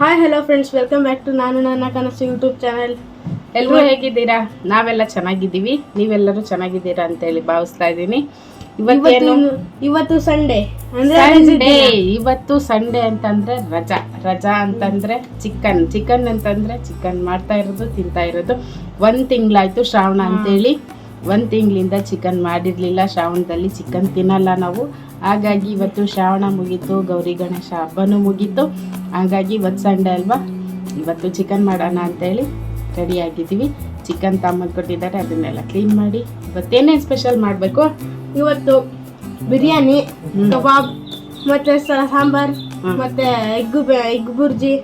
Hi hello friends welcome back to ನಾನು ನನ್ನ ಕನಸು ಯೂಟ್ಯೂಬ್ ಚಾನೆಲ್ ಎಲ್ಲರೂ ಹೇಗಿದ್ದೀರಾ? ನಾವೆಲ್ಲ ಚೆನ್ನಾಗಿದ್ದೀವಿ. ನೀವೆಲ್ಲರೂ ಚೆನ್ನಾಗಿದ್ದೀರಾ ಅಂತೇಳಿ ಭಾವಿಸ್ತಾ ಇದ್ದೀನಿ. ಇವತ್ತೇನು? ಇವತ್ತು ಸಂಡೇ ಸಂಡೇ ಇವತ್ತು ಸಂಡೇ ಅಂತಂದ್ರೆ ರಜಾ. ರಜಾ ಅಂತಂದ್ರೆ ಚಿಕನ್. ಚಿಕನ್ ಅಂತಂದ್ರೆ ಚಿಕನ್ ಮಾಡ್ತಾ ಇರೋದು ತಿಂತಾ ಇರೋದು. ಒಂದ್ ತಿಂಗಳಾಯ್ತು ಶ್ರಾವಣ ಅಂತೇಳಿ. ಒಂದ್ ತಿಂಗಳಿಂದ ಚಿಕನ್ ಮಾಡಿರಲಿಲ್ಲ ಶ್ರಾವಣದಲ್ಲಿ ಚಿಕನ್ ತಿನ್ನಲ್ಲ ನಾವು. ಹಾಗಾಗಿ ಇವತ್ತು ಶ್ರಾವಣ ಮುಗೀತು ಗೌರಿ ಗಣೇಶ ಹಬ್ಬನೂ ಮುಗೀತು. ಹಾಗಾಗಿ ಇವತ್ತು ಸಂಡೆ ಅಲ್ವಾ? ಇವತ್ತು ಚಿಕನ್ ಮಾಡೋಣ ಅಂತೇಳಿ ರೆಡಿ ಆಗಿದ್ದೀವಿ. ಚಿಕನ್ ತಮ್ಮಂದು ಕೊಟ್ಟಿದ್ದಾರೆ ಅದನ್ನೆಲ್ಲ ಕ್ಲೀನ್ ಮಾಡಿ. ಇವತ್ತೇನೇನು ಸ್ಪೆಷಲ್ ಮಾಡಬೇಕು? ಇವತ್ತು ಬಿರಿಯಾನಿ ಕಬಾಬ್ ಮತ್ತು ಸಾಂಬಾರು ಸಾಂಬಾರ್ ಮತ್ತು ಮತ್ತೆ ಎಗ್ ಎಗ್ ಬುರ್ಜಿ.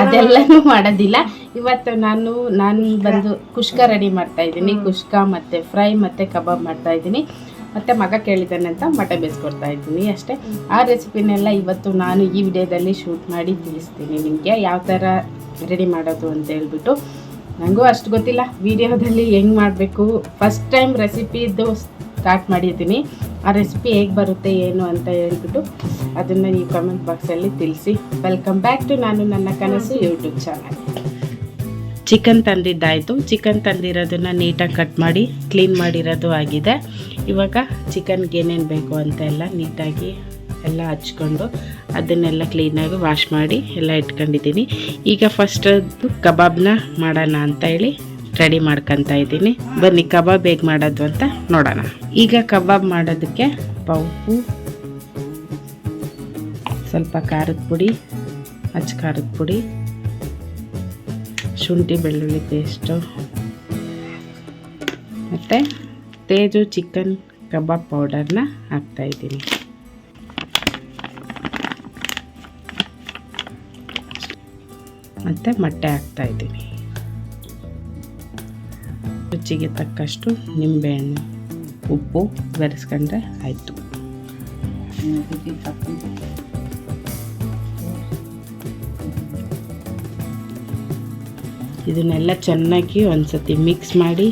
ಅದೆಲ್ಲನೂ ಮಾಡೋದಿಲ್ಲ. ಇವತ್ತು ನಾನು ನಾನು ಬಂದು ಕುಷ್ಕ ರೆಡಿ ಮಾಡ್ತಾ ಇದ್ದೀನಿ. ಕುಷ್ಕ ಮತ್ತೆ ಫ್ರೈ ಮತ್ತೆ ಕಬಾಬ್ ಮಾಡ್ತಾ ಇದ್ದೀನಿ. ಮತ್ತೆ ಮಗ ಕೇಳಿದ್ದಾನೆ ಅಂತ ಮಟೆ ಬೇಯಿಸ್ಕೊಡ್ತಾ ಇದ್ದೀನಿ ಅಷ್ಟೇ. ಆ ರೆಸಿಪಿನೆಲ್ಲ ಇವತ್ತು ನಾನು ಈ ವಿಡಿಯೋದಲ್ಲಿ ಶೂಟ್ ಮಾಡಿ ತಿಳಿಸ್ತೀನಿ ನಿಮಗೆ. ಯಾವ ಥರ ರೆಡಿ ಮಾಡೋದು ಅಂತ ಹೇಳ್ಬಿಟ್ಟು. ನನಗೂ ಅಷ್ಟು ಗೊತ್ತಿಲ್ಲ. ವಿಡಿಯೋದಲ್ಲಿ ಹೆಂಗೆ ಮಾಡಬೇಕು? ಫಸ್ಟ್ ಟೈಮ್ ರೆಸಿಪಿದು ಸ್ಟಾರ್ಟ್ ಮಾಡಿದ್ದೀನಿ. ಆ ರೆಸಿಪಿ ಹೇಗೆ ಬರುತ್ತೆ, ಏನು ಅಂತ ಹೇಳ್ಬಿಟ್ಟು ಅದನ್ನು ನೀವು ಕಮೆಂಟ್ ಬಾಕ್ಸಲ್ಲಿ ತಿಳಿಸಿ. ವೆಲ್ಕಮ್ ಬ್ಯಾಕ್ ಟು ನಾನು ನನ್ನ ಕನಸು ಯೂಟ್ಯೂಬ್ ಚಾನಲ್ ಚಿಕನ್ ತಂದಿದ್ದಾಯಿತು. ಚಿಕನ್ ತಂದಿರೋದನ್ನು ನೀಟಾಗಿ ಕಟ್ ಮಾಡಿ ಕ್ಲೀನ್ ಮಾಡಿರೋದು ಆಗಿದೆ. ಇವಾಗ ಚಿಕನ್ಗೆ ಏನೇನು ಬೇಕು ಅಂತ ಎಲ್ಲ ನೀಟಾಗಿ ಎಲ್ಲ ಹಚ್ಕೊಂಡು ಅದನ್ನೆಲ್ಲ ಕ್ಲೀನಾಗಿ ವಾಶ್ ಮಾಡಿ ಎಲ್ಲ ಇಟ್ಕೊಂಡಿದ್ದೀನಿ. ಈಗ ಫಸ್ಟ್ ಕಬಾಬ್ನ ಮಾಡೋಣ ಅಂತ ಹೇಳಿ. ರೆಡಿ ಮಾಡ್ಕೊತಾ ಇದ್ದೀನಿ. ಬನ್ನಿ, ಕಬಾಬ್ ಹೇಗೆ ಮಾಡೋದು ಅಂತ ನೋಡೋಣ. ಈಗ ಕಬಾಬ್ ಮಾಡೋದಕ್ಕೆ ಪೌಪು ಸ್ವಲ್ಪ ಖಾರದ ಪುಡಿ ಹಚ್ಚ ಖಾರದ ಪುಡಿ, ಶುಂಠಿ ಬೆಳ್ಳುಳ್ಳಿ ಪೇಸ್ಟು ಮತ್ತು ತೇಜು ಚಿಕನ್ ಕಬಾಬ್ ಪೌಡರ್ನ ಹಾಕ್ತಾಯಿದ್ದೀನಿ ಮತ್ತು ಮೊಟ್ಟೆ ಹಾಕ್ತಾಯಿದ್ದೀನಿ ರುಚಿಗೆ ತಕ್ಕಷ್ಟು ನಿಂಬೆಹಣ್ಣು, ಉಪ್ಪು ಬೆರೆಸ್ಕೊಂಡ್ರೆ ಆಯಿತು. ಇದನ್ನೆಲ್ಲ ಚೆನ್ನಾಗಿ ಒಂದ್ಸತಿ ಮಿಕ್ಸ್ ಮಾಡಿ,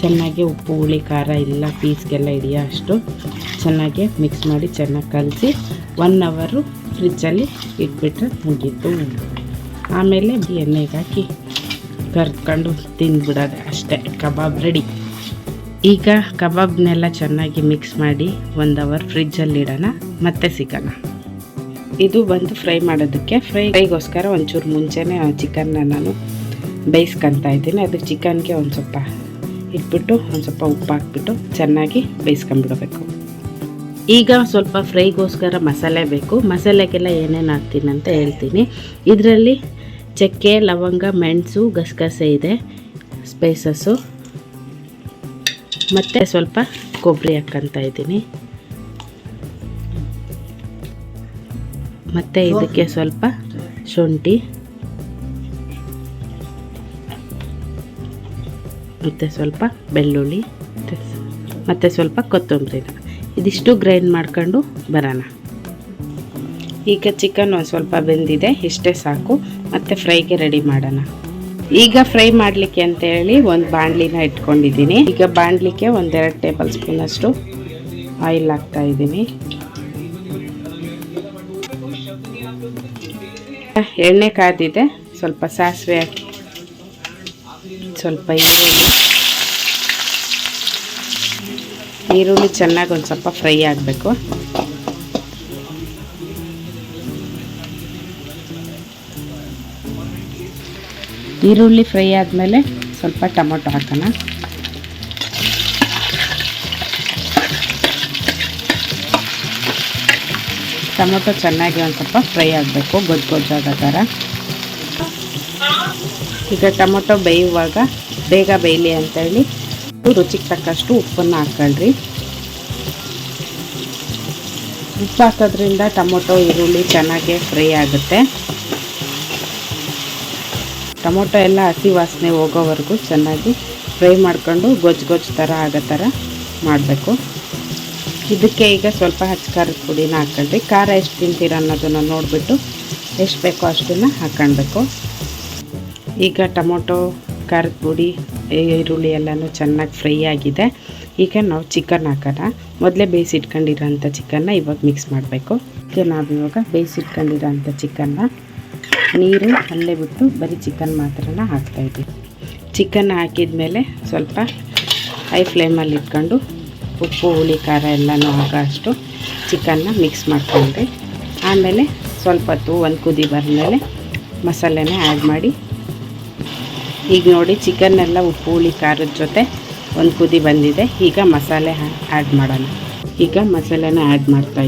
ಚೆನ್ನಾಗಿ ಉಪ್ಪು, ಹುಳಿ, ಖಾರ ಎಲ್ಲ ಪೀಸ್ಗೆಲ್ಲ ಹಿಡಿಯೋ ಅಷ್ಟು ಚೆನ್ನಾಗಿ ಮಿಕ್ಸ್ ಮಾಡಿ ಚೆನ್ನಾಗಿ ಕಲಸಿ ಒನ್ ಅವರು ಫ್ರಿಜ್ಜಲ್ಲಿ ಇಟ್ಬಿಟ್ರೆ ಮುಗೀತು. ಆಮೇಲೆ ಎಣ್ಣೆಗೆ ಹಾಕಿ. ಕರ್ಕೊಂಡು ತಿಂದ್ಬಿಡೋದು ಅಷ್ಟೇ, ಕಬಾಬ್ ರೆಡಿ ಈಗ ಕಬಾಬ್ನೆಲ್ಲ ಚೆನ್ನಾಗಿ ಮಿಕ್ಸ್ ಮಾಡಿ ಒಂದು ಅವರ್ ಫ್ರಿಜ್ಜಲ್ಲಿ ಇಡೋಣ, ಮತ್ತೆ ಸಿಗೋಣ. ಇದು ಬಂದು ಫ್ರೈ ಮಾಡೋದಕ್ಕೆ ಫ್ರೈ ಫ್ರೈಗೋಸ್ಕರ ಒಂಚೂರು ಮುಂಚೆನೇ ಚಿಕನ್ನ ನಾನು ಬೇಯಿಸ್ಕೊತಾ ಇದ್ದೀನಿ. ಅದು ಚಿಕನ್ಗೆ ಒಂದು ಸ್ವಲ್ಪ ಇಟ್ಬಿಟ್ಟು, ಒಂದು ಸ್ವಲ್ಪ ಉಪ್ಪು ಹಾಕ್ಬಿಟ್ಟು ಚೆನ್ನಾಗಿ ಬೇಯಿಸ್ಕೊಂಬಿಡಬೇಕು ಈಗ ಸ್ವಲ್ಪ ಫ್ರೈಗೋಸ್ಕರ ಮಸಾಲೆ ಬೇಕು. ಮಸಾಲೆಗೆಲ್ಲ ಏನೇನು ಹಾಕ್ತೀನಿ ಅಂತ ಹೇಳ್ತೀನಿ. ಇದರಲ್ಲಿ ಚಕ್ಕೆ ಲವಂಗ, ಮೆಣಸು, ಗಸಗಸೆ ಇದೆ ಸ್ಪೈಸಸ್ಸು ಮತ್ತು ಸ್ವಲ್ಪ ಕೊಬ್ಬರಿ ಹಾಕ್ಕಂತ ಇದ್ದೀನಿ. ಮತ್ತು ಇದಕ್ಕೆ ಸ್ವಲ್ಪ ಶುಂಠಿ. ಮತ್ತು ಸ್ವಲ್ಪ ಬೆಳ್ಳುಳ್ಳಿ. ಮತ್ತು ಸ್ವಲ್ಪ ಕೊತ್ತಂಬರಿನ ಇದಿಷ್ಟು ಗ್ರೈಂಡ್ ಮಾಡ್ಕೊಂಡು ಬರೋಣ. ಈಗ ಚಿಕನ್ ಸ್ವಲ್ಪ ಬೆಂದಿದೆ, ಇಷ್ಟೇ ಸಾಕು. ಮತ್ತು ಫ್ರೈಗೆ ರೆಡಿ ಮಾಡೋಣ. ಈಗ ಫ್ರೈ ಮಾಡಲಿಕ್ಕೆ ಅಂತ ಹೇಳಿ ಒಂದು ಬಾಣಲಿನ ಇಟ್ಕೊಂಡಿದ್ದೀನಿ. ಈಗ ಬಾಣಲಿಕ್ಕೆ ಒಂದೆರಡು ಟೇಬಲ್ ಸ್ಪೂನಷ್ಟು ಆಯಿಲ್ ಹಾಕ್ತಾ ಇದ್ದೀನಿ. ಎಣ್ಣೆ ಕಾದಿದೆ, ಸ್ವಲ್ಪ ಸಾಸಿವೆ ಹಾಕಿ, ಸ್ವಲ್ಪ ಈರುಳ್ಳಿ. ಈರುಳ್ಳಿ ಚೆನ್ನಾಗಿ ಒಂದು ಸ್ವಲ್ಪ ಫ್ರೈ ಆಗಬೇಕು. ಈರುಳ್ಳಿ ಫ್ರೈ ಆದಮೇಲೆ ಸ್ವಲ್ಪ ಟೊಮೊಟೊ ಹಾಕೋಣ. ಟೊಮೊಟೊ ಚೆನ್ನಾಗಿ ಒಂದು ಸ್ವಲ್ಪ ಫ್ರೈ ಆಗಬೇಕು, ಗೊಜ್ಜು ಗೊಜ್ಜಾಗೋ ಥರ ಈಗ ಟೊಮೊಟೊ ಬೇಯುವಾಗ ಬೇಗ ಬೇಯಲಿ ಅಂತೇಳಿ ರುಚಿಗೆ ತಕ್ಕಷ್ಟು ಉಪ್ಪನ್ನು ಹಾಕ್ಕೊಳ್ರಿ ಉಪ್ಪು ಹಾಕೋದ್ರಿಂದ ಟೊಮೊಟೊ, ಈರುಳ್ಳಿ ಚೆನ್ನಾಗಿ ಫ್ರೈ ಆಗುತ್ತೆ. ಟೊಮೊಟೊ ಎಲ್ಲ ಹಸಿ ವಾಸನೆ ಹೋಗೋವರೆಗೂ ಚೆನ್ನಾಗಿ ಫ್ರೈ ಮಾಡ್ಕೊಂಡು ಗೊಜ್ಜು ಗೊಜ್ಜು ಥರ ಆಗೋ ಥರ ಮಾಡಬೇಕು. ಇದಕ್ಕೆ ಈಗ ಸ್ವಲ್ಪ ಹಚ್ಚು ಖಾರದ ಪುಡಿನ ಹಾಕ್ಕೊಳ್ರಿ ಖಾರ ಎಷ್ಟು ತಿಂತೀರ ಅನ್ನೋದನ್ನು ನೋಡಿಬಿಟ್ಟು ಎಷ್ಟು ಬೇಕೋ ಅಷ್ಟನ್ನು ಹಾಕ್ಕೊಳ್ಬೇಕು. ಈಗ ಟೊಮೊಟೊ, ಖಾರದ ಪುಡಿ ಈರುಳ್ಳಿ ಎಲ್ಲನೂ ಚೆನ್ನಾಗಿ ಫ್ರೈ ಆಗಿದೆ. ಈಗ ನಾವು ಚಿಕನ್ ಹಾಕೋಣ. ಮೊದಲೇ ಬೇಯಿಸಿಟ್ಕೊಂಡಿರೋಂಥ ಚಿಕನ್ನ ಇವಾಗ ಮಿಕ್ಸ್ ಮಾಡಬೇಕು. ಈಗ ನಾವು ಇವಾಗ ಬೇಯಿಸಿಟ್ಕೊಂಡಿರೋಂಥ ಚಿಕನ್ನ ನೀರು ಅಲ್ಲೇ ಬಿಟ್ಟು ಬರೀ ಚಿಕನ್ ಮಾತ್ರನ ಹಾಕ್ತಾಯಿದ್ದೀವಿ ಚಿಕನ್ ಹಾಕಿದ ಮೇಲೆ ಸ್ವಲ್ಪ ಹೈ ಫ್ಲೇಮಲ್ಲಿ ಇಟ್ಕೊಂಡು ಉಪ್ಪು, ಹುಳಿ, ಖಾರ ಎಲ್ಲನೂ ಆಗೋ ಅಷ್ಟು ಚಿಕನ್ನ ಮಿಕ್ಸ್ ಮಾಡ್ಕೊಂಡ್ರಿ ಆಮೇಲೆ ಸ್ವಲ್ಪ ಹೊತ್ತು ಒಂದು ಕುದಿ ಬಂದಮೇಲೆ ಮಸಾಲೆನ ಆ್ಯಡ್ ಮಾಡಿ ಈಗ ನೋಡಿ ಚಿಕನ್ನೆಲ್ಲ ಉಪ್ಪು, ಹುಳಿ, ಖಾರದ ಜೊತೆ ಒಂದು ಕುದಿ ಬಂದಿದೆ. ಈಗ ಮಸಾಲೆ ಆ್ಯಡ್ ಮಾಡೋಣ. ಈಗ ಮಸಾಲೆನ ಆ್ಯಡ್ ಮಾಡ್ತಾ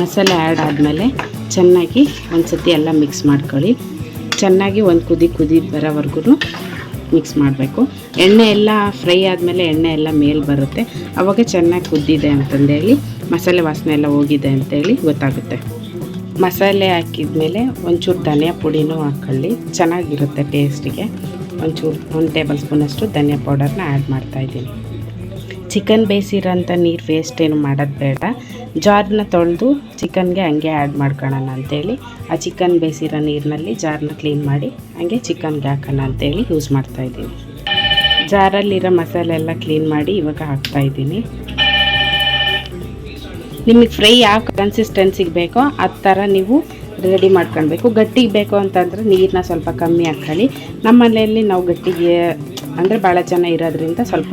ಮಸಾಲೆ ಆ್ಯಡ್ ಆದಮೇಲೆ ಚೆನ್ನಾಗಿ ಒಂದು ಸತಿ ಎಲ್ಲ ಮಿಕ್ಸ್ ಮಾಡ್ಕೊಳ್ಳಿ. ಚೆನ್ನಾಗಿ ಒಂದು ಕುದಿ ಕುದಿ ಬರೋವರೆಗೂ ಮಿಕ್ಸ್ ಮಾಡಬೇಕು. ಎಣ್ಣೆ ಎಲ್ಲ ಫ್ರೈ ಆದಮೇಲೆ ಎಣ್ಣೆ ಎಲ್ಲ ಮೇಲೆ ಬರುತ್ತೆ. ಅವಾಗ ಚೆನ್ನಾಗಿ ಕುದ್ದಿದೆ ಅಂತಂದೇಳಿ ಮಸಾಲೆ ವಾಸನೆ ಎಲ್ಲ ಹೋಗಿದೆ ಅಂತೇಳಿ ಗೊತ್ತಾಗುತ್ತೆ. ಮಸಾಲೆ ಹಾಕಿದ್ಮೇಲೆ ಒಂಚೂರು ಧನಿಯಾ ಪುಡಿನೂ ಹಾಕ್ಕೊಳ್ಳಿ ಚೆನ್ನಾಗಿರುತ್ತೆ ಟೇಸ್ಟಿಗೆ ಒಂಚೂರು, ಒಂದು ಟೇಬಲ್ ಸ್ಪೂನಷ್ಟು ಧನಿಯಾ ಪೌಡರ್ನ ಆ್ಯಡ್ ಮಾಡ್ತಾಯಿದ್ದೀನಿ ಚಿಕನ್ ಬೇಯಿಸಿರೋಂಥ ನೀರು ವೇಸ್ಟ್ ಏನು ಮಾಡೋದು ಬೇಡ. ಜಾರ್ನ ತೊಳೆದು ಚಿಕನ್ಗೆ ಹಂಗೆ ಆ್ಯಡ್ ಮಾಡ್ಕೊಳ್ಳೋಣ ಅಂತೇಳಿ. ಆ ಚಿಕನ್ ಬೇಯಿಸಿರೋ ನೀರಿನಲ್ಲಿ ಜಾರ್ನ ಕ್ಲೀನ್ ಮಾಡಿ ಹಂಗೆ ಚಿಕನ್ಗೆ ಹಾಕೋಣ ಅಂತೇಳಿ ಯೂಸ್ ಮಾಡ್ತಾಯಿದ್ದೀನಿ ಜಾರಲ್ಲಿರೋ ಮಸಾಲೆ ಎಲ್ಲ ಕ್ಲೀನ್ ಮಾಡಿ ಇವಾಗ ಹಾಕ್ತಾಯಿದ್ದೀನಿ ನಿಮಗೆ ಫ್ರೈ ಯಾವ ಕನ್ಸಿಸ್ಟೆನ್ಸಿಗೆ ಬೇಕೋ ಆ ಥರ ನೀವು ರೆಡಿ ಮಾಡ್ಕೊಳ್ಬೇಕು. ಗಟ್ಟಿಗೆ ಬೇಕು ಅಂತಂದರೆ ನೀರನ್ನ ಸ್ವಲ್ಪ ಕಮ್ಮಿ ಹಾಕ್ಕೊಳ್ಳಿ ನಮ್ಮ ಮನೆಯಲ್ಲಿ ನಾವು ಗಟ್ಟಿಗೆ, ಅಂದರೆ ಭಾಳ ಜನ ಇರೋದ್ರಿಂದ ಸ್ವಲ್ಪ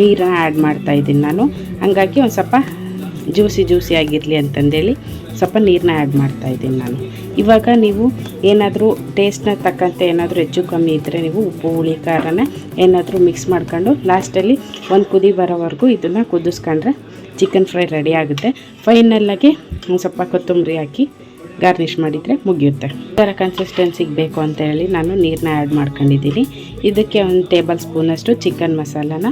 ನೀರನ್ನ ಆ್ಯಡ್ ಮಾಡ್ತಾ ಇದ್ದೀನಿ ನಾನು. ಹಂಗಾಗಿ ಒಂದು ಸ್ವಲ್ಪ ಜ್ಯೂಸಿ ಜ್ಯೂಸಿ ಆಗಿರಲಿ ಅಂತಂದೇಳಿ ಸ್ವಲ್ಪ ನೀರನ್ನ ಆ್ಯಡ್ ಮಾಡ್ತಾ ಇದ್ದೀನಿ ನಾನು. ಇವಾಗ ನೀವು ಏನಾದರೂ ಟೇಸ್ಟ್ನ ತಕ್ಕಂತೆ ಏನಾದರೂ ಹೆಚ್ಚು ಕಮ್ಮಿ ಇದ್ದರೆ ನೀವು ಉಪ್ಪು, ಹುಳಿ, ಖಾರನ ಏನಾದರೂ ಮಿಕ್ಸ್ ಮಾಡ್ಕೊಂಡು ಲಾಸ್ಟಲ್ಲಿ ಒಂದು ಕುದಿ ಬರೋವರೆಗೂ ಇದನ್ನು ಕುದಿಸ್ಕೊಂಡ್ರೆ ಚಿಕನ್ ಫ್ರೈ ರೆಡಿ ಆಗುತ್ತೆ. ಫೈನಲ್ಲಾಗಿ ಒಂದು ಸ್ವಲ್ಪ ಕೊತ್ತಂಬರಿ ಹಾಕಿ ಗಾರ್ನಿಷ್ ಮಾಡಿದರೆ ಮುಗಿಯುತ್ತೆ. ಇದರ ಕನ್ಸಿಸ್ಟೆನ್ಸಿಗೆ ಬೇಕು ಅಂತ ಹೇಳಿ ನಾನು ನೀರನ್ನ ಆ್ಯಡ್ ಮಾಡ್ಕೊಂಡಿದ್ದೀನಿ. ಇದಕ್ಕೆ ಒಂದು ಟೇಬಲ್ ಸ್ಪೂನಷ್ಟು ಚಿಕನ್ ಮಸಾಲಾನ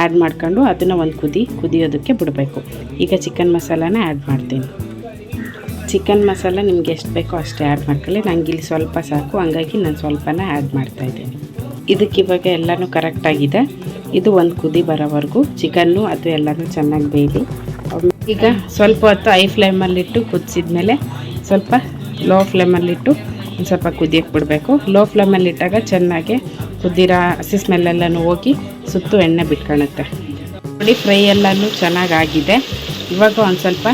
ಆ್ಯಡ್ ಮಾಡ್ಕೊಂಡು ಅದನ್ನು ಒಂದು ಕುದಿ, ಕುದಿಯೋದಕ್ಕೆ ಬಿಡಬೇಕು. ಈಗ ಚಿಕನ್ ಮಸಾಲಾನ ಆ್ಯಡ್ ಮಾಡ್ತೀನಿ. ಚಿಕನ್ ಮಸಾಲ ನಿಮ್ಗೆ ಎಷ್ಟು ಬೇಕೋ ಅಷ್ಟೇ ಆ್ಯಡ್ ಮಾಡ್ಕೊಳ್ಳಿ. ನಂಗೆ ಇಲ್ಲಿ ಸ್ವಲ್ಪ ಸಾಕು. ಹಂಗಾಗಿ ನಾನು ಸ್ವಲ್ಪನ ಆ್ಯಡ್ ಮಾಡ್ತಾಯಿದ್ದೀನಿ ಇದಕ್ಕೆ ಇವಾಗ ಎಲ್ಲನೂ ಕರೆಕ್ಟಾಗಿದೆ ಇದು ಒಂದು ಕುದಿ ಬರೋವರೆಗೂ ಚಿಕನ್ನು ಅದು ಎಲ್ಲನೂ ಚೆನ್ನಾಗಿ ಬೇಯಲಿ ಈಗ ಸ್ವಲ್ಪ ಹೊತ್ತು ಐ ಫ್ಲೇಮಲ್ಲಿಟ್ಟು ಕುದಿಸಿದ್ಮೇಲೆ ಸ್ವಲ್ಪ ಲೋ ಫ್ಲೇಮಲ್ಲಿಟ್ಟು ಒಂದು ಸ್ವಲ್ಪ ಕುದಿಯಕ್ಕೆ ಬಿಡಬೇಕು. ಲೋ ಫ್ಲೇಮಲ್ಲಿಟ್ಟಾಗ ಚೆನ್ನಾಗಿ ಕುದ್ದಿರೋ ಹಸಿ ಸ್ಮೆಲ್ಲೆಲ್ಲನೂ ಹೋಗಿ ಸುತ್ತು ಎಣ್ಣೆ ಬಿಟ್ಕೊಳುತ್ತೆ ನೋಡಿ ಫ್ರೈ ಎಲ್ಲನೂ ಚೆನ್ನಾಗಾಗಿದೆ. ಇವಾಗ ಒಂದು ಸ್ವಲ್ಪ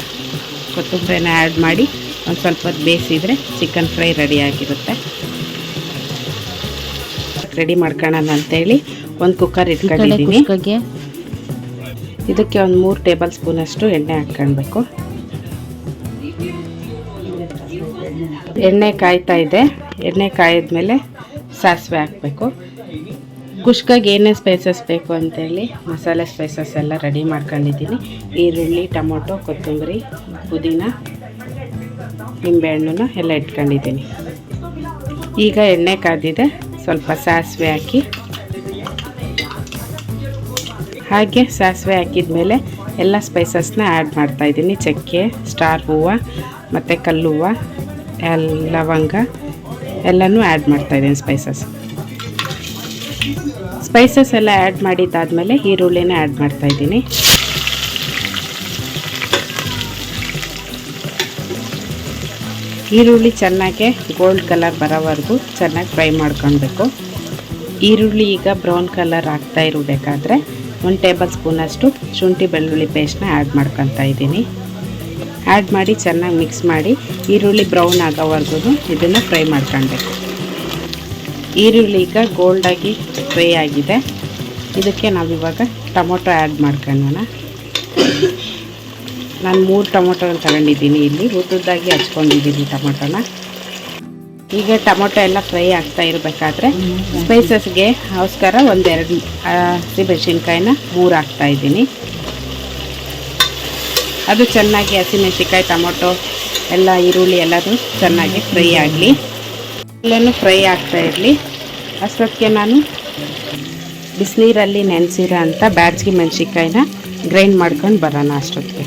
ಕೊತ್ತಂಬರಿನ ಆ್ಯಡ್ ಮಾಡಿ ಒಂದು ಸ್ವಲ್ಪ ಬೇಯಿಸಿದರೆ ಚಿಕನ್ ಫ್ರೈ ರೆಡಿ ಆಗಿರುತ್ತೆ. ರೆಡಿ ಮಾಡ್ಕೊಳ್ಳೋಣ ಅಂತೇಳಿ ಒಂದು ಕುಕ್ಕರ್ ಇಟ್ಕೊಂಡಿದ್ದೀನಿ. ಇದಕ್ಕೆ ಒಂದು ಮೂರು ಟೇಬಲ್ ಸ್ಪೂನಷ್ಟು ಎಣ್ಣೆ ಹಾಕ್ಕೊಳ್ಬೇಕು. ಎಣ್ಣೆ ಕಾಯ್ತಾ ಇದೆ. ಎಣ್ಣೆ ಕಾಯಿದ್ಮೇಲೆ ಸಾಸಿವೆ ಹಾಕಬೇಕು. ಕುಷ್ಕಾಗೆ ಏನೇನು ಸ್ಪೈಸಸ್ ಬೇಕು ಅಂತೇಳಿ ಮಸಾಲೆ ಸ್ಪೈಸಸ್ ಎಲ್ಲ ರೆಡಿ ಮಾಡ್ಕೊಂಡಿದ್ದೀನಿ. ಈರುಳ್ಳಿ, ಟೊಮೊಟೊ, ಕೊತ್ತಂಬರಿ, ಪುದೀನ ನಿಂಬೆಹಣ್ಣನ್ನ ಎಲ್ಲ ಇಟ್ಕೊಂಡಿದ್ದೀನಿ. ಈಗ ಎಣ್ಣೆ ಕಾದಿದೆ ಸ್ವಲ್ಪ ಸಾಸಿವೆ ಹಾಕಿ. ಹಾಗೆ ಸಾಸಿವೆ ಹಾಕಿದ ಮೇಲೆ ಎಲ್ಲ ಸ್ಪೈಸಸ್ನ ಆ್ಯಡ್ ಮಾಡ್ತಾಯಿದ್ದೀನಿ ಚಕ್ಕೆ, ಸ್ಟಾರ್ ಹೂವು, ಮತ್ತು ಕಲ್ಲು ಹೂವು ಲವಂಗ, ಎಲ್ಲನೂ ಆ್ಯಡ್ ಮಾಡ್ತಾಯಿದ್ದೀನಿ ಸ್ಪೈಸಸ್ ಸ್ಪೈಸಸ್ ಎಲ್ಲ ಆ್ಯಡ್ ಮಾಡಿದ್ದಾದಮೇಲೆ ಈರುಳ್ಳಿನ ಆ್ಯಡ್ ಮಾಡ್ತಾಯಿದ್ದೀನಿ ಈರುಳ್ಳಿ ಚೆನ್ನಾಗೆ ಗೋಲ್ಡ್ ಕಲರ್ ಬರೋವರೆಗೂ ಚೆನ್ನಾಗಿ ಫ್ರೈ ಮಾಡ್ಕೊಳ್ಬೇಕು. ಈರುಳ್ಳಿ ಈಗ ಬ್ರೌನ್ ಕಲರ್ ಆಗ್ತಾ ಇರಬೇಕಾದ್ರೆ ಒಂದು ಟೇಬಲ್ ಸ್ಪೂನಷ್ಟು ಶುಂಠಿ ಬೆಳ್ಳುಳ್ಳಿ ಪೇಸ್ಟ್ನ ಆ್ಯಡ್ ಮಾಡ್ಕೊತಾ ಇದ್ದೀನಿ. ಆ್ಯಡ್ ಮಾಡಿ ಚೆನ್ನಾಗಿ ಮಿಕ್ಸ್ ಮಾಡಿ ಈರುಳ್ಳಿ ಬ್ರೌನ್ ಆಗೋವರೆಗೂ ಇದನ್ನು ಫ್ರೈ ಮಾಡ್ಕೊಳ್ಬೇಕು. ಈರುಳ್ಳಿ ಈಗ ಗೋಲ್ಡಾಗಿ ಫ್ರೈ ಆಗಿದೆ. ಇದಕ್ಕೆ ನಾವಿವಾಗ ಟೊಮೊಟೊ ಆ್ಯಡ್ ಮಾಡ್ಕೊಳ್ಳೋಣ. ನಾನು ಮೂರು ಟೊಮೊಟೊ ತಗೊಂಡಿದ್ದೀನಿ ಇಲ್ಲಿ, ಉದ್ದುದ್ದಾಗಿ ಹಚ್ಕೊಂಡಿದ್ದೀನಿ ಟೊಮೊಟೊನ. ಈಗ ಟೊಮೊಟೊ ಎಲ್ಲ ಫ್ರೈ ಆಗ್ತಾ ಇರಬೇಕಾದ್ರೆ ಸ್ಪೈಸಸ್ಗೆ ಅವಸ್ಕರ ಒಂದೆರಡು ಹಸಿಮೆಣ್ಸಿನ್ಕಾಯಿನ ಮೂರು ಹಾಕ್ತಾ ಇದ್ದೀನಿ. ಅದು ಚೆನ್ನಾಗಿ ಹಸಿಮೆಣ್ಸಿನ್ಕಾಯಿ, ಟೊಮೊಟೊ, ಎಲ್ಲ ಈರುಳ್ಳಿ ಎಲ್ಲದು ಚೆನ್ನಾಗಿ ಫ್ರೈ ಆಗಲಿ. ಎಲ್ಲನೂ ಫ್ರೈ ಆಗ್ತಾ ಇರಲಿ. ಅಷ್ಟೊತ್ತಿಗೆ ನಾನು ಬಿಸಿನೀರಲ್ಲಿ ನೆನೆಸಿರೋ ಅಂಥ ಬ್ಯಾಡ್ಜ್ಗೆ ಮೆಣಸಿಕಾಯಿನ ಗ್ರೈಂಡ್ ಮಾಡ್ಕೊಂಡು ಬರೋಣ ಅಷ್ಟೊತ್ತಿಗೆ.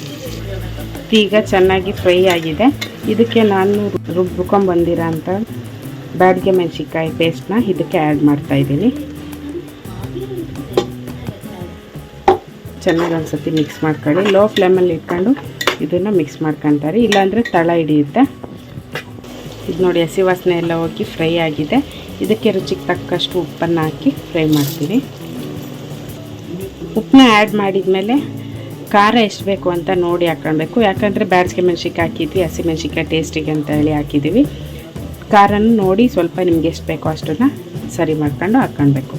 ಈಗ ಚೆನ್ನಾಗಿ ಫ್ರೈ ಆಗಿದೆ. ಇದಕ್ಕೆ ನಾನು ರುಬ್ಕೊಂಬಂದಿರೋ ಅಂಥ ಬ್ಯಾಡ್ಗೆ ಮೆಣಸಿನ್ಕಾಯಿ ಪೇಸ್ಟ್ನ ಇದಕ್ಕೆ ಆ್ಯಡ್ ಮಾಡ್ತಾ ಇದ್ದೀನಿ ಒಂದು ಒಂದ್ಸತಿ ಮಿಕ್ಸ್ ಮಾಡ್ಕೊಳ್ಳಿ. ಲೋ ಫ್ಲೇಮಲ್ಲಿ ಇಟ್ಕೊಂಡು ಇದನ್ನು ಮಿಕ್ಸ್ ಮಾಡ್ಕೊತಾರೆ. ಇಲ್ಲಾಂದರೆ ತಳ ಹಿಡಿಯುತ್ತೆ. ಇದು ನೋಡಿ, ಹಸಿ ವಾಸನೆ ಎಲ್ಲ ಹೋಗಿ ಫ್ರೈ ಆಗಿದೆ. ಇದಕ್ಕೆ ರುಚಿಗೆ ತಕ್ಕಷ್ಟು ಉಪ್ಪನ್ನು ಹಾಕಿ ಫ್ರೈ ಮಾಡ್ತೀನಿ. ಉಪ್ಪನ್ನ ಆ್ಯಡ್ ಮಾಡಿದ್ಮೇಲೆ ಖಾರ ಎಷ್ಟು ಬೇಕು ಅಂತ ನೋಡಿ ಹಾಕ್ಕೊಳ್ಬೇಕು. ಯಾಕಂದರೆ ಬ್ಯಾಡ್ಸ್ಗೆ ಮೆಣ್ಸಿನ್ಕಾಯಿ ಹಾಕಿದ್ವಿ, ಹಸಿ ಮೆಣ್ಸಿನ್ಕಾಯಿ ಟೇಸ್ಟಿಗೆ ಅಂತ ಹೇಳಿ ಹಾಕಿದ್ದೀವಿ ಖಾರನ ನೋಡಿ ಸ್ವಲ್ಪ ನಿಮ್ಗೆ ಎಷ್ಟು ಬೇಕೋ ಅಷ್ಟನ್ನು ಸರಿ ಮಾಡ್ಕೊಂಡು ಹಾಕ್ಕೊಳ್ಬೇಕು.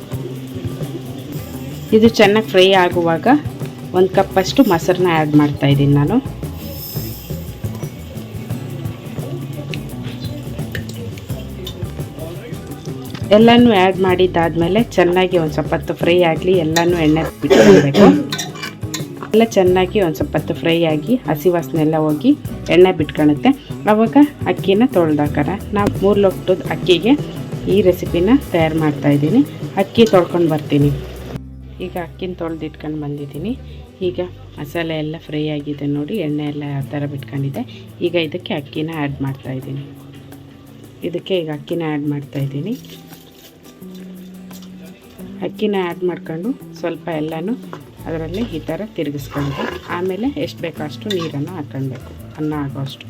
ಇದು ಚೆನ್ನಾಗಿ ಫ್ರೈ ಆಗುವಾಗ ಒಂದು ಕಪ್ಪಷ್ಟು ಮೊಸರನ್ನ ಆ್ಯಡ್ ಮಾಡ್ತಾ ಇದ್ದೀನಿ ನಾನು. ಎಲ್ಲನೂ ಆ್ಯಡ್ ಮಾಡಿದ್ದಾದಮೇಲೆ ಚೆನ್ನಾಗಿ ಒಂದು ಸ್ವಲ್ಪ ಹೊತ್ತು ಫ್ರೈ ಆಗಲಿ, ಎಲ್ಲನೂ ಎಣ್ಣೆ ಬಿಟ್ಕೊಳ್ಬೇಕು ಎಲ್ಲ ಚೆನ್ನಾಗಿ ಒಂದು ಸ್ವಲ್ಪ ಹೊತ್ತು ಫ್ರೈ ಆಗಿ, ಹಸಿ ವಾಸನೆಲ್ಲ ಹೋಗಿ ಎಣ್ಣೆ ಬಿಟ್ಕೊಳುತ್ತೆ. ಆವಾಗ ಅಕ್ಕಿನ ತೊಳ್ದಾಕಾರ ನಾವು ಮೂರು ಲೋಟದ ಅಕ್ಕಿಗೆ ಈ ರೆಸಿಪಿನ ತಯಾರು ಮಾಡ್ತಾಯಿದ್ದೀನಿ ಅಕ್ಕಿ ತೊಳ್ಕೊಂಡು ಬರ್ತೀನಿ. ಈಗ ಅಕ್ಕಿನ ತೊಳೆದಿಟ್ಕೊಂಡು ಬಂದಿದ್ದೀನಿ. ಈಗ ಮಸಾಲೆ ಎಲ್ಲ ಫ್ರೈ ಆಗಿದೆ ನೋಡಿ, ಎಣ್ಣೆ ಎಲ್ಲ ಯಾವ ಥರ ಬಿಟ್ಕೊಂಡಿದೆ ಈಗ ಇದಕ್ಕೆ ಅಕ್ಕಿನ ಆ್ಯಡ್ ಮಾಡ್ತಾಯಿದ್ದೀನಿ ಇದಕ್ಕೆ ಈಗ ಅಕ್ಕಿನ ಆ್ಯಡ್ ಮಾಡ್ತಾ ಇದ್ದೀನಿ. ಅಕ್ಕಿನ ಆ್ಯಡ್ ಮಾಡ್ಕೊಂಡು ಸ್ವಲ್ಪ ಎಲ್ಲನೂ ಅದರಲ್ಲಿ ಈ ಥರ ತಿರುಗಿಸ್ಕೊಂಡು ಆಮೇಲೆ ಎಷ್ಟು ಬೇಕೋ ಅಷ್ಟು ನೀರನ್ನು ಹಾಕ್ಕೊಳ್ಬೇಕು. ಅನ್ನ ಆಗೋಷ್ಟು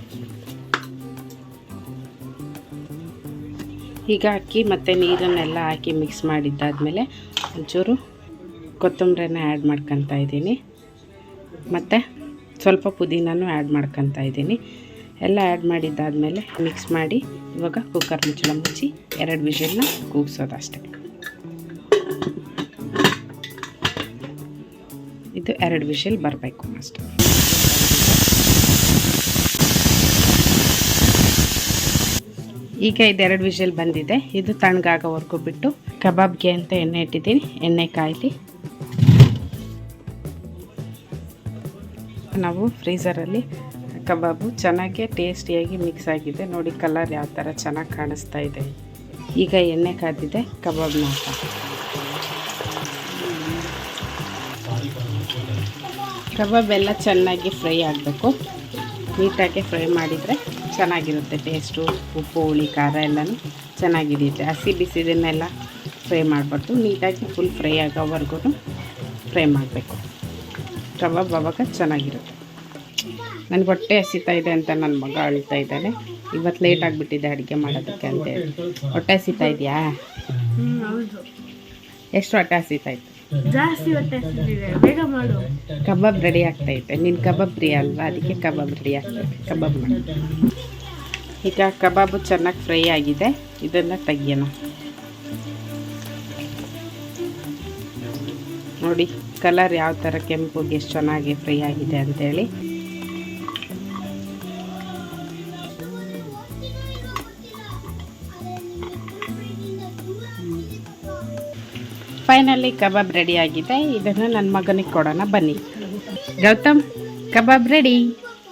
ಈಗ ಅಕ್ಕಿ ಮತ್ತು ನೀರನ್ನೆಲ್ಲ ಹಾಕಿ ಮಿಕ್ಸ್ ಮಾಡಿದ್ದಾದಮೇಲೆ ಒಂಚೂರು ಕೊತ್ತಂಬರಿನ ಆ್ಯಡ್ ಮಾಡ್ಕೊತಾ ಇದ್ದೀನಿ. ಮತ್ತು ಸ್ವಲ್ಪ ಪುದೀನೂ ಆ್ಯಡ್ ಮಾಡ್ಕೊತಾ ಇದ್ದೀನಿ. ಎಲ್ಲ ಆ್ಯಡ್ ಮಾಡಿದ್ದಾದಮೇಲೆ ಮಿಕ್ಸ್ ಮಾಡಿ ಇವಾಗ ಕುಕ್ಕರ್ ಮುಚ್ಚಳ ಮುಚ್ಚಿ ಎರಡು ವಿಷಲ್ನ ಕೂಗಿಸೋದು ಅಷ್ಟೇ ಇದು ಎರಡು ವಿಷಲ್ ಬರಬೇಕು ಅಷ್ಟೇ. ಈಗ ಇದೆರಡು ವಿಷಲ್ ಬಂದಿದೆ. ಇದು ತಣ್ಣಗಾಗೋವರೆಗೂ ಬಿಟ್ಟು ಕಬಾಬ್ಗೆ ಅಂತ ಎಣ್ಣೆ ಇಟ್ಟಿದ್ದೀನಿ. ಎಣ್ಣೆ ಕಾಯ್ಲಿ ನಾವು ಫ್ರೀಝರಲ್ಲಿ ಕಬಾಬು ಚೆನ್ನಾಗಿ ಟೇಸ್ಟಿಯಾಗಿ ಮಿಕ್ಸ್ ಆಗಿದೆ. ನೋಡಿ ಕಲರ್ ಯಾವ ಥರ ಚೆನ್ನಾಗಿ ಕಾಣಿಸ್ತಾ ಇದೆ. ಈಗ ಎಣ್ಣೆ ಕಾದಿದೆ ಕಬಾಬ್ನ ಹಾಕ ಕಬಾಬ್ ಎಲ್ಲ ಚೆನ್ನಾಗಿ ಫ್ರೈ ಆಗಬೇಕು. ನೀಟಾಗಿ ಫ್ರೈ ಮಾಡಿದರೆ ಚೆನ್ನಾಗಿರುತ್ತೆ ಟೇಸ್ಟು ಉಪ್ಪು, ಹುಳಿ, ಖಾರ ಎಲ್ಲನೂ ಚೆನ್ನಾಗಿರುತ್ತೆ. ಹಸಿ ಬಿಸಿದನ್ನೆಲ್ಲ ಫ್ರೈ ಮಾಡಬಾರ್ದು. ನೀಟಾಗಿ ಫುಲ್ ಫ್ರೈ ಆಗೋವರೆಗೂ ಫ್ರೈ ಮಾಡಬೇಕು. ಕಬಾಬ್ ಆವಾಗ ಚೆನ್ನಾಗಿರುತ್ತೆ. ನನಗೆ ಹೊಟ್ಟೆ ಹಸಿತಾ ಇದೆ ಅಂತ ನನ್ನ ಮಗ ಅಳ್ತಾ ಇದ್ದಾನೆ. ಇವತ್ತು ಲೇಟ್ ಆಗಿಬಿಟ್ಟಿದೆ ಅಡುಗೆ ಮಾಡೋದಕ್ಕೆ ಅಂತೇಳಿ ಹೊಟ್ಟೆ ಹಸಿತಾ ಇದೆಯಾ? ಎಷ್ಟು ಹೊಟ್ಟೆ ಹಸಿತಾ ಇತ್ತು? ಕಬಾಬ್ ರೆಡಿ ಆಗ್ತೈತೆ ನಿನ್ನ ಕಬಾಬ್ ಫ್ರೀ ಅಲ್ವಾ? ಅದಕ್ಕೆ ಕಬಾಬ್ ರೆಡಿ ಆಗ್ತೈತೆ ಕಬಾಬ್ ಮಾಡಿ. ಈಗ ಕಬಾಬು ಚೆನ್ನಾಗಿ ಫ್ರೈ ಆಗಿದೆ. ಇದನ್ನು ತೆಗಿಯೋಣ. ನೋಡಿ. ಕಲರ್ ಯಾವ ಥರ ಕೆಂಪುಗೆ ಎಷ್ಟು ಚೆನ್ನಾಗಿ ಫ್ರೈ ಆಗಿದೆ ಅಂತೇಳಿ. ಫೈನಲಿ ಕಬಾಬ್ ರೆಡಿ ಆಗಿದೆ. ಇದನ್ನು ನನ್ನ ಮಗನಿಗೆ ಕೊಡೋಣ, ಬನ್ನಿ. ಗೌತಮ್, ಕಬಾಬ್ ರೆಡಿ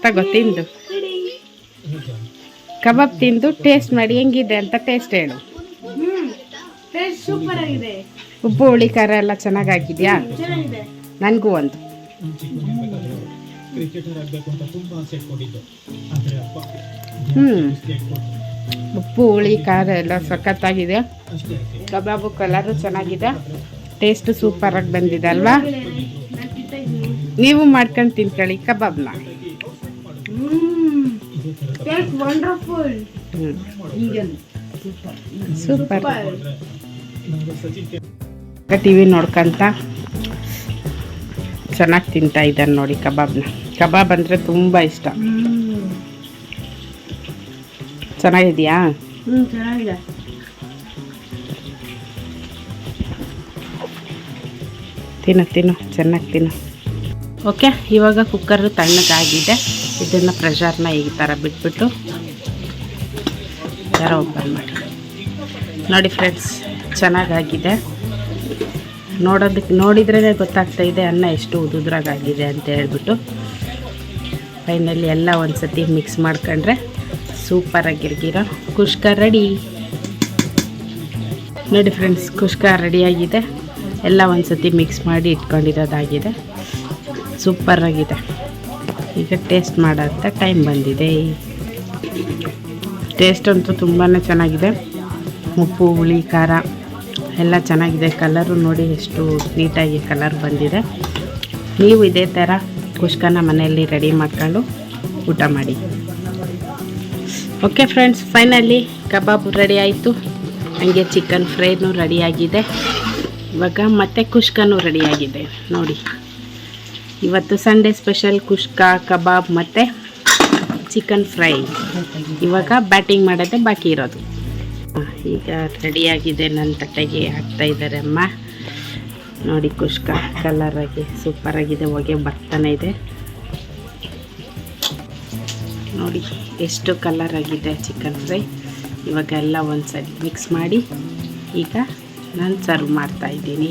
ತಗೋ, ತಿಂದು. ಕಬಾಬ್ ತಿಂದು ಟೇಸ್ಟ್ ಮಾಡಿ. ಹೆಂಗಿದೆ ಅಂತ ಟೇಸ್ಟ್ ಹೇಳು. ಸೂಪರ್ ಆಗಿದೆ. ಉಪ್ಪು ಹುಳಿ ಖಾರ ಎಲ್ಲ ಚೆನ್ನಾಗಾಗಿದೆಯಾ? ಚೆನ್ನಾಗಿದೆ ನನಗೂ ಒಂದು. ಹ್ಞೂ ಉಪ್ಪು, ಹುಳಿ, ಖಾರ ಎಲ್ಲ ಸಖತ್ತಾಗಿದೆ. ಕಬಾಬು ಕಲರು ಚೆನ್ನಾಗಿದೆ. ಟೇಸ್ಟ್ ಸೂಪರಾಗಿ ಬಂದಿದೆ ಅಲ್ವಾ? ನೀವು ಮಾಡ್ಕೊಂಡು ತಿನ್ಕೊಳ್ಳಿ ಕಬಾಬ್ನ ಸೂಪರ್. ಟಿ ವಿ ನೋಡ್ಕೊಂತ ಚೆನ್ನಾಗಿ ತಿಂತಾ ಇದ್ದಾನೆ ನೋಡಿ ಕಬಾಬ್ನ. ಕಬಾಬ್ ಅಂದರೆ ತುಂಬ ಇಷ್ಟ. ಚೆನ್ನಾಗಿದೆಯಾ? ಚೆನ್ನಾಗಿದೆ. ತಿನ್ನು ತಿನ್ನು ಚೆನ್ನಾಗಿ ತಿನ್ನು. ಓಕೆ ಇವಾಗ ಕುಕ್ಕರು ತಣ್ಣಗಾಗಿದೆ. ಇದನ್ನು ಪ್ರೆಷರ್ನ ಈ ಥರ ಬಿಟ್ಬಿಟ್ಟು ಈ ಥರ ಓಪನ್ ಮಾಡಿ. ನೋಡಿ ಫ್ರೆಂಡ್ಸ್ ಚೆನ್ನಾಗಾಗಿದೆ. ನೋಡೋದಕ್ಕೆ ನೋಡಿದ್ರೇ ಗೊತ್ತಾಗ್ತಾ ಇದೆ, ಅನ್ನ ಎಷ್ಟು ಉದುದ್ರಾಗಾಗಿದೆ ಅಂತ ಹೇಳ್ಬಿಟ್ಟು ಫೈನಲಿ ಎಲ್ಲ ಒಂದು ಸತಿ ಮಿಕ್ಸ್ ಮಾಡ್ಕೊಂಡ್ರೆ ಸೂಪರಾಗಿರ್ಗಿರೋ ಕುಷ್ಕ ರೆಡಿ ನೋಡಿ ಫ್ರೆಂಡ್ಸ್ ಕುಷ್ಕ ರೆಡಿಯಾಗಿದೆ ಎಲ್ಲ ಒಂದು ಸತಿ ಮಿಕ್ಸ್ ಮಾಡಿ ಇಟ್ಕೊಂಡಿರೋದಾಗಿದೆ. ಸೂಪರಾಗಿದೆ ಈಗ ಟೇಸ್ಟ್ ಮಾಡೋಂಥ ಟೈಮ್ ಬಂದಿದೆ. ಟೇಸ್ಟ್ ಅಂತೂ ತುಂಬಾ ಚೆನ್ನಾಗಿದೆ. ಉಪ್ಪು, ಹುಳಿ, ಖಾರ. ಎಲ್ಲ ಚೆನ್ನಾಗಿದೆ. ಕಲರು ನೋಡಿ ಎಷ್ಟು ನೀಟಾಗಿ ಕಲರ್ ಬಂದಿದೆ. ನೀವು ಇದೇ ಥರ ಕುಷ್ಕನ ಮನೆಯಲ್ಲಿ ರೆಡಿ ಮಾಡ್ಕೊಂಡು ಊಟ ಮಾಡಿ. Okay friends finally kebab ready ಆಯಿತು. ಹಂಗೆ ಚಿಕನ್ ಫ್ರೈನೂ ರೆಡಿಯಾಗಿದೆ ಇವಾಗ ಮತ್ತೆ ಕುಷ್ಕನೂ ರೆಡಿಯಾಗಿದೆ ನೋಡಿ, ಇವತ್ತು ಸಂಡೇ ಸ್ಪೆಷಲ್ ಕುಷ್ಕ, ಕಬಾಬ್ ಮತ್ತು ಚಿಕನ್ ಫ್ರೈ ಇವಾಗ ಬ್ಯಾಟಿಂಗ್ ಮಾಡೋದೇ ಬಾಕಿ ಇರೋದು. ಈಗ ರೆಡಿಯಾಗಿದೆ ನನ್ನ ತಟ್ಟೆಗೆ ಹಾಕ್ತಾ ಇದ್ದಾರೆ ಅಮ್ಮ. ನೋಡಿ ಕುಷ್ಕ ಕಲರಾಗಿ ಸೂಪರಾಗಿದೆ ಹೊಗೆ ಬರ್ತಾನೆ ಇದೆ. ನೋಡಿ ಎಷ್ಟು ಕಲರ್ ಆಗಿದೆ ಚಿಕನ್ ಫ್ರೈ ಇವಾಗ ಎಲ್ಲ ಒಂದ್ಸರಿ ಮಿಕ್ಸ್ ಮಾಡಿ ಈಗ ನಾನು ಸರ್ವ್ ಮಾಡ್ತಾ ಇದ್ದೀನಿ.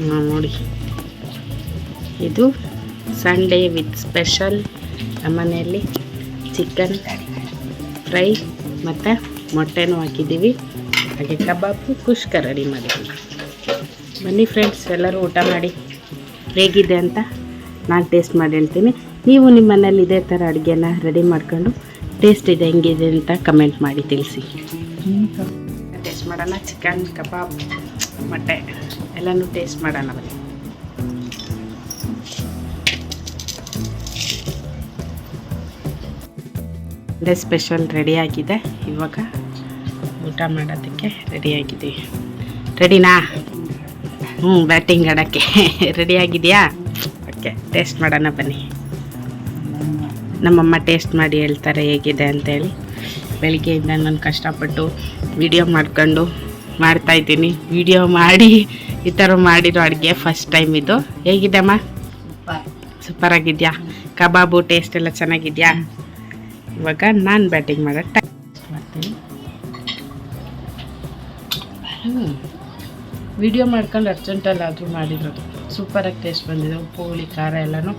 ಹಾ, ನೋಡಿ. ಇದು ಸಂಡೇ ವಿತ್ ಸ್ಪೆಷಲ್ ನಮ್ಮನೆಯಲ್ಲಿ ಚಿಕನ್ ಫ್ರೈ ಮತ್ತು ಮೊಟ್ಟೆನೂ ಹಾಕಿದ್ದೀವಿ. ಹಾಗೆ ಕಬಾಬು ಕುಷ್ಕ ರೆಡಿ ಮಾಡಿದ್ದೀವಿ. ಬನ್ನಿ ಫ್ರೆಂಡ್ಸ್ ಎಲ್ಲರೂ ಊಟ ಮಾಡಿ. ಹೇಗಿದೆ ಅಂತ ನಾನು ಟೇಸ್ಟ್ ಮಾಡಿ ಹೇಳ್ತೀನಿ. ನೀವು ನಿಮ್ಮ ಮನೇಲಿ ಇದೇ ಥರ ಅಡುಗೆನ ರೆಡಿ ಮಾಡ್ಕೊಂಡು ಟೇಸ್ಟ್ ಇದೆ ಹೆಂಗಿದೆ ಅಂತ ಕಮೆಂಟ್ ಮಾಡಿ ತಿಳಿಸಿ. ಟೇಸ್ಟ್ ಮಾಡೋಣ ಚಿಕನ್ ಕಬಾಬ್ ಮೊಟ್ಟೆ ಎಲ್ಲನೂ ಟೇಸ್ಟ್ ಮಾಡೋಣ ಬನ್ನಿ. ಅದೇ ಸ್ಪೆಷಲ್ ರೆಡಿಯಾಗಿದೆ ಇವಾಗ ಊಟ ಮಾಡೋದಕ್ಕೆ ರೆಡಿಯಾಗಿದ್ದೀವಿ ರೆಡಿನಾ ಹ್ಞೂ ಬ್ಯಾಟಿಂಗ್ ಆಡೋಕ್ಕೆ. ರೆಡಿಯಾಗಿದೆಯಾ ಓಕೆ ಟೇಸ್ಟ್ ಮಾಡೋಣ ಬನ್ನಿ. ನಮ್ಮಮ್ಮ ಟೇಸ್ಟ್ ಮಾಡಿ ಹೇಳ್ತಾರೆ ಹೇಗಿದೆ ಅಂತೇಳಿ ಬೆಳಿಗ್ಗೆಯಿಂದ ನಾನು ಕಷ್ಟಪಟ್ಟು ವಿಡಿಯೋ ಮಾಡ್ಕೊಂಡು ಮಾಡ್ತಾಯಿದ್ದೀನಿ ವಿಡಿಯೋ ಮಾಡಿ ಈ ಥರ ಮಾಡಿರೋ ಅಡುಗೆ ಫಸ್ಟ್ ಟೈಮ್ ಇದು. ಹೇಗಿದೆ ಅಮ್ಮ ಸೂಪರ್ ಆಗಿದೆಯಾ? ಕಬಾಬು ಟೇಸ್ಟ್ ಎಲ್ಲ ಚೆನ್ನಾಗಿದೆಯಾ? ಇವಾಗ ನಾನು ಬ್ಯಾಟಿಂಗ್ ಮಾಡೋ ಟೈಮ್ ಮಾಡ್ತೀನಿ. ವಿಡಿಯೋ ಮಾಡ್ಕೊಂಡು ಅರ್ಜೆಂಟಲ್ಲಿ ಆದರೂ ಮಾಡಿರೋದು. ಸೂಪರಾಗಿ ಟೇಸ್ಟ್ ಬಂದಿದೆ. ಉಪ್ಪು, ಹುಳಿ, ಖಾರ ಎಲ್ಲನೂ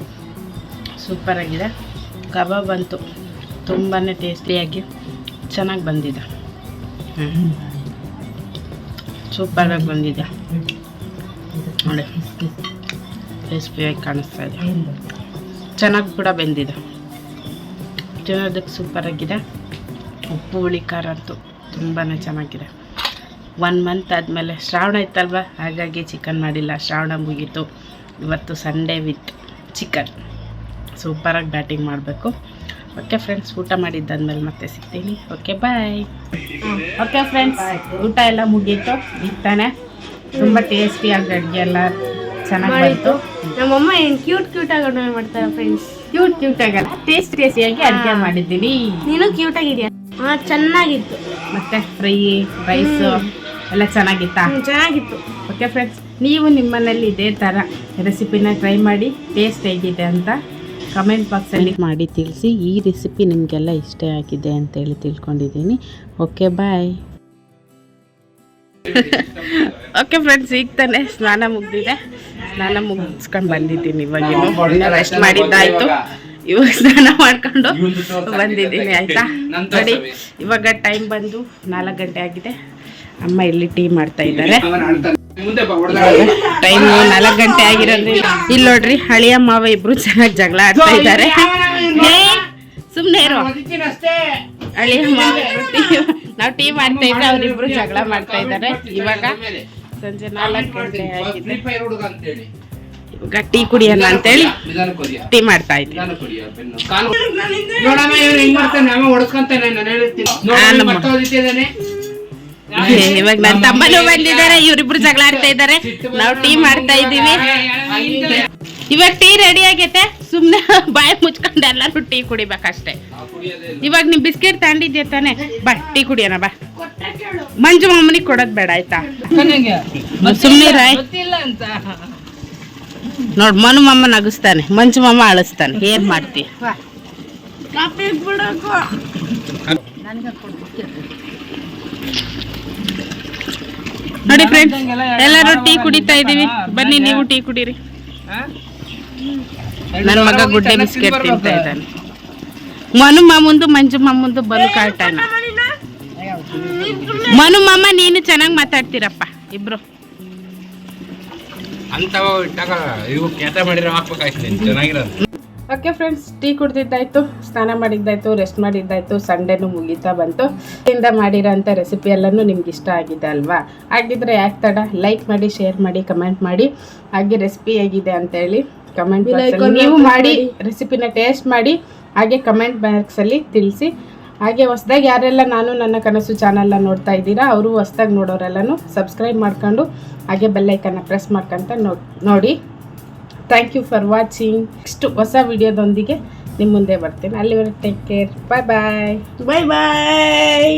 ಸೂಪರಾಗಿದೆ ಕಬಾಬ್ ಬಂತು ತುಂಬಾ ಟೇಸ್ಟಿಯಾಗಿ ಚೆನ್ನಾಗಿ ಬಂದಿದೆ. ಸೂಪರಾಗಿ ಬಂದಿದೆ. ನೋಡಿ. ಕ್ರಿಸ್ಪಿಯಾಗಿ ಕಾಣಿಸ್ತಾ ಇದೆ. ಚೆನ್ನಾಗಿ ಕೂಡ ಬೆಂದಿದೆ. ತಿನ್ನೋದಕ್ಕೆ ಸೂಪರಾಗಿದೆ ಉಪ್ಪು ಹುಳಿ ಖಾರ ಅಂತೂ ತುಂಬಾ ಚೆನ್ನಾಗಿದೆ. ಒನ್ ಮಂತ್ ಆದಮೇಲೆ ಶ್ರಾವಣ ಇತ್ತಲ್ವ? ಹಾಗಾಗಿ ಚಿಕನ್ ಮಾಡಿಲ್ಲ. ಶ್ರಾವಣ ಮುಗೀತು. ಇವತ್ತು ಸಂಡೇ ವಿತ್ ಚಿಕನ್ ಸೂಪರಾಗಿ ಬ್ಯಾಟಿಂಗ್ ಮಾಡಬೇಕು. ಓಕೆ ಫ್ರೆಂಡ್ಸ್ ಊಟ ಮಾಡಿದ್ದಾದ್ಮೇಲೆ ಮತ್ತೆ ಸಿಗ್ತೀನಿ. ಓಕೆ ಬಾಯ್ ಓಕೆ ಫ್ರೆಂಡ್ಸ್ ಊಟ ಎಲ್ಲ ಮುಗೀತು. ಇತ್ತಾನೆ ತುಂಬ ಟೇಸ್ಟಿಯಾಗಿ ಅಡುಗೆ ಎಲ್ಲ ಚೆನ್ನಾಗಿ ಬಂತು. ನಮ್ಮಮ್ಮ ಏನು ಕ್ಯೂಟ್ ಕ್ಯೂಟಾಗಿ ಆಗಿ ಅಡುಗೆ ಮಾಡ್ತಾರೆ ಫ್ರೆಂಡ್ಸ್ ಕ್ಯೂಟ್ ಕ್ಯೂಟ್ ಆಗಲ್ಲ. ಟೇಸ್ಟ್ ಟೇಸ್ಟಿಯಾಗಿ ಅಡುಗೆ ಮಾಡಿದ್ದೀನಿ. ನೀನು ಕ್ಯೂಟ್ ಆಗಿದ್ಯಾ? ಹಾ ಚೆನ್ನಾಗಿತ್ತು. ಮತ್ತೆ ಫ್ರೈ ರೈಸ್ ಎಲ್ಲ ಚೆನ್ನಾಗಿತ್ತಾ? ಚೆನ್ನಾಗಿತ್ತು. ಓಕೆ ಫ್ರೆಂಡ್ಸ್ ನೀವು ನಿಮ್ಮನೇಲಿ ಇದೇ ಥರ ರೆಸಿಪಿನ ಟ್ರೈ ಮಾಡಿ ಟೇಸ್ಟ್ ಹೇಗಿದೆ ಅಂತ ಕಮೆಂಟ್ ಬಾಕ್ಸಲ್ಲಿ ಮಾಡಿ ತಿಳಿಸಿ ಈ ರೆಸಿಪಿ ನಿಮಗೆಲ್ಲ ಇಷ್ಟ ಆಗಿದೆ ಅಂತೇಳಿ ತಿಳ್ಕೊಂಡಿದ್ದೀನಿ. ಓಕೆ ಬಾಯ್ ಓಕೆ ಫ್ರೆಂಡ್ಸ್ ಈಗ ತಾನೇ ಸ್ನಾನ ಮುಗ್ದಿದೆ. ಸ್ನಾನ ಮುಗಿಸ್ಕೊಂಡು ಬಂದಿದ್ದೀನಿ ಇವಾಗ. ರೆಸ್ಟ್ ಮಾಡಿದ್ದಾಯ್ತು. ಇವಾಗ ಸ್ನಾನ ಮಾಡ್ಕೊಂಡು ಬಂದಿದ್ದೀನಿ ಆಯ್ತಾ? ನೋಡಿ ಇವಾಗ ಟೈಮ್ ಬಂದು ನಾಲ್ಕು ಗಂಟೆ ಆಗಿದೆ. ಅಮ್ಮ ಇಲ್ಲಿ ಟೀ ಮಾಡ್ತಾ ಇದ್ದಾರೆ. ಟೈಮ್ ನಾಲ್ಕು ಗಂಟೆ ಆಗಿರೋದ್ರಿ ಇಲ್ಲಿ ನೋಡ್ರಿ ಹಳಿಯ ಮಾವ ಇಬ್ರು ಚೆನ್ನಾಗಿ ಜಗಳ ಆಡ್ತಾ ಇದ್ದಾರೆ. ಸುಮ್ಮನೆ ಇರೋ. ಹಳಿಯ ಮಾವ ಟೀ- ನಾವು ಟೀ ಮಾಡ್ತಾ ಇದ್ರೆ ಅವ್ರಿಬ್ರು ಜಗಳ ಮಾಡ್ತಾ ಇದ್ದಾರೆ. ಇವಾಗ ಸಂಜೆ ನಾಲ್ಕು ಗಂಟೆ ಆಗಿದೆ. ಇವಾಗ ಟೀ ಕುಡಿಯೋಣ ಅಂತೇಳಿ ಟೀ ಮಾಡ್ತಾ ಇದ್ದೀನಿ. ಇವಾಗ ನನ್ನ ತಮ್ಮನು ಬಂದಿದ್ದಾರೆ ಇವರಿಬ್ರು ಜಗಳ ಆಡ್ತಾ ಇದ್ದಾರೆ. ನಾವು ಟೀ ಮಾಡ್ತಾ ಇದ್ದೀವಿ. ಇವಾಗ ಟೀ ರೆಡಿ ಆಗೈತೆ. ಸುಮ್ನೆ ಬಾಯಿ ಮುಚ್ಕೊಂಡು ಎಲ್ಲರೂ ಟೀ ಕುಡಿಬೇಕಷ್ಟೇ. ಇವಾಗ ನೀವು ಬಿಸ್ಕೆಟ್ ತಗೊಂಡಿದ್ಯಾ ತಾನೆ? ಬಾ ಟೀ ಕುಡಿಯೋಣ ಬಾ. ಮಂಜು ಮಾಮನಿಗೆ ಕೊಡೋದು ಬೇಡ ಆಯ್ತಾ? ಸುಮ್ಮನೆ ರಾಯ್ ನೋಡ್ ಮನು ಮಾಮ ನಗಿಸ್ತಾನೆ ಮಂಜು ಮಾಮ ಅಳಿಸ್ತಾನೆ ಏನ್ ಮಾಡ್ತಿ? ನೋಡಿ ಫ್ರೆಂಡ್ಸ್ ಎಲ್ಲರೂ ಟೀ ಕುಡಿತಾ ಇದೀವಿ. ಬನ್ನಿ ನೀವು ಟೀ ಕುಡೀರಿ. ನನ್ನ ಮಗ ಗುಡ್ಡೆ ಬಿಸ್ಕೆಟ್ ತಿಂತಾ ಇದ್ದಾನೆ. ಮನು ಮಾಮುಂದು ಮಂಜು ಮಾಮುಂದು ಬಲು ಕಾಟಾನ ಮನು ಮಾಮ ನೀನು ಚೆನ್ನಾಗಿ ಮಾತಾಡ್ತೀರಪ್ಪ ಇಬ್ರು. ಅಂತವ ಇಟ್ಟಾಗ ಇವು ಕೆಲಸ ಮಾಡಿರೋ ಹಾಕ್ಬೇಕಾಯ್ತು ಚೆನ್ನಾಗಿರೋದು. ಓಕೆ ಫ್ರೆಂಡ್ಸ್ ಟೀ ಕುಡ್ದಿದ್ದಾಯ್ತು ಸ್ನಾನ ಮಾಡಿದ್ದಾಯ್ತು ರೆಸ್ಟ್ ಮಾಡಿದ್ದಾಯ್ತು ಸಂಡೇನು ಮುಗೀತಾ ಬಂತು. ಇಂದ ಮಾಡಿರೋಂಥ ರೆಸಿಪಿ ಎಲ್ಲನೂ ನಿಮ್ಗೆ ಇಷ್ಟ ಆಗಿದೆ ಅಲ್ವಾ? ಆಗಿದ್ರೆ ಯಾಕೆ ತಡ? ಲೈಕ್ ಮಾಡಿ ಶೇರ್ ಮಾಡಿ ಕಮೆಂಟ್ ಮಾಡಿ. ಹಾಗೆ ರೆಸಿಪಿ ಹೇಗಿದೆ ಅಂತೇಳಿ ಕಮೆಂಟ್ ನೀವು ಮಾಡಿ ಮಾಡಿ. ರೆಸಿಪಿನ ಟೇಸ್ಟ್ ಮಾಡಿ ಹಾಗೆ ಕಮೆಂಟ್ ಬಾಕ್ಸಲ್ಲಿ ತಿಳಿಸಿ. ಹಾಗೆ ಹೊಸ್ದಾಗಿ ಯಾರೆಲ್ಲ ನಾನು ನನ್ನ ಕನಸು ಚಾನಲ್ನ ನೋಡ್ತಾ ಇದ್ದೀರಾ ಅವರು ಹೊಸ್ದಾಗಿ ನೋಡೋರೆಲ್ಲನೂ ಸಬ್ಸ್ಕ್ರೈಬ್ ಮಾಡ್ಕೊಂಡು ಹಾಗೆ ಬೆಲ್ಲೈಕನ್ನ ಪ್ರೆಸ್ ಮಾಡ್ಕೊಂತ ನೋ ನೋಡಿ. Thank you for watching next ಹೊಸ ವಿಡಿಯೋದೊಂದಿಗೆ ನಿಮ್ಮ ಮುಂದೆ ಬರ್ತೀನಿ. ಅಲ್ಲಿವರೆಗೆ ಟೇಕ್ ಕೇರ್ ಬಾಯ್ ಬಾಯ್ ಬಾಯ್ ಬಾಯ್